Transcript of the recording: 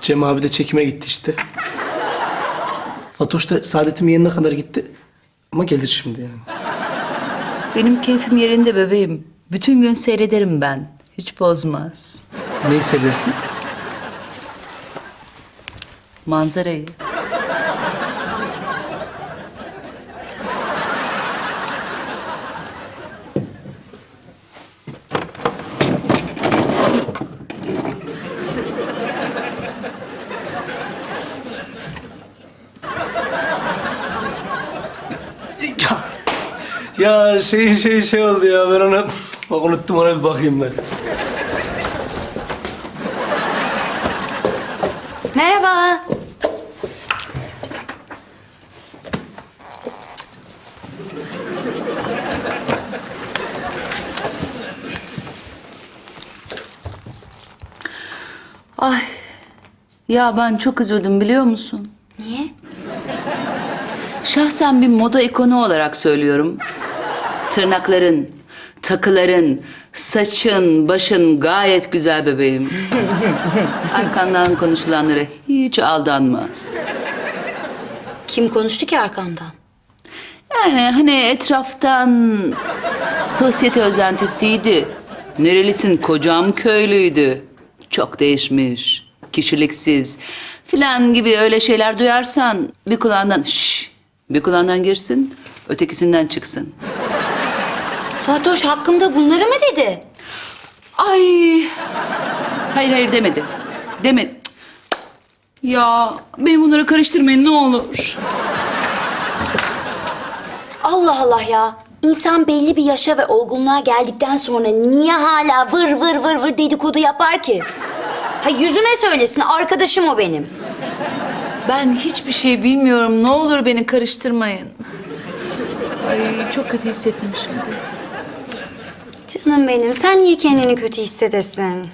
Cem abi de çekime gitti işte. Fatoş da saadetimin yanına kadar gitti. Ama gelir şimdi yani. Benim keyfim yerinde bebeğim. Bütün gün seyrederim ben. Hiç bozmaz. Neyi seversin? Manzarayı. Ya şey şey şey oldu ya ben ona... Bak unuttum ona bir bakayım ben. Merhaba. Ay. Ya ben çok üzüldüm biliyor musun? Niye? Şahsen bir moda ikonu olarak söylüyorum. Tırnakların, takıların, saçın, başın gayet güzel bebeğim. Arkandan konuşulanlara hiç aldanma. Kim konuştu ki arkamdan? Yani hani etraftan sosyete özentisiydi. Nerelisin kocam köylüydü. Çok değişmiş, kişiliksiz filan gibi öyle şeyler duyarsan bir kulağından şş, bir kulağından girsin, ötekisinden çıksın. Fatoş hakkımda bunları mı dedi? Ay. Hayır hayır demedi. Demedi. Ya beni bunlara karıştırmayın ne olur. Allah Allah ya. İnsan belli bir yaşa ve olgunluğa geldikten sonra niye hala vır vır vır vır dedikodu yapar ki? Ha yüzüme söylesin arkadaşım o benim. Ben hiçbir şey bilmiyorum. Ne olur beni karıştırmayın. Ay çok kötü hissettim şimdi. Canım benim sen niye kendini kötü hissedesin?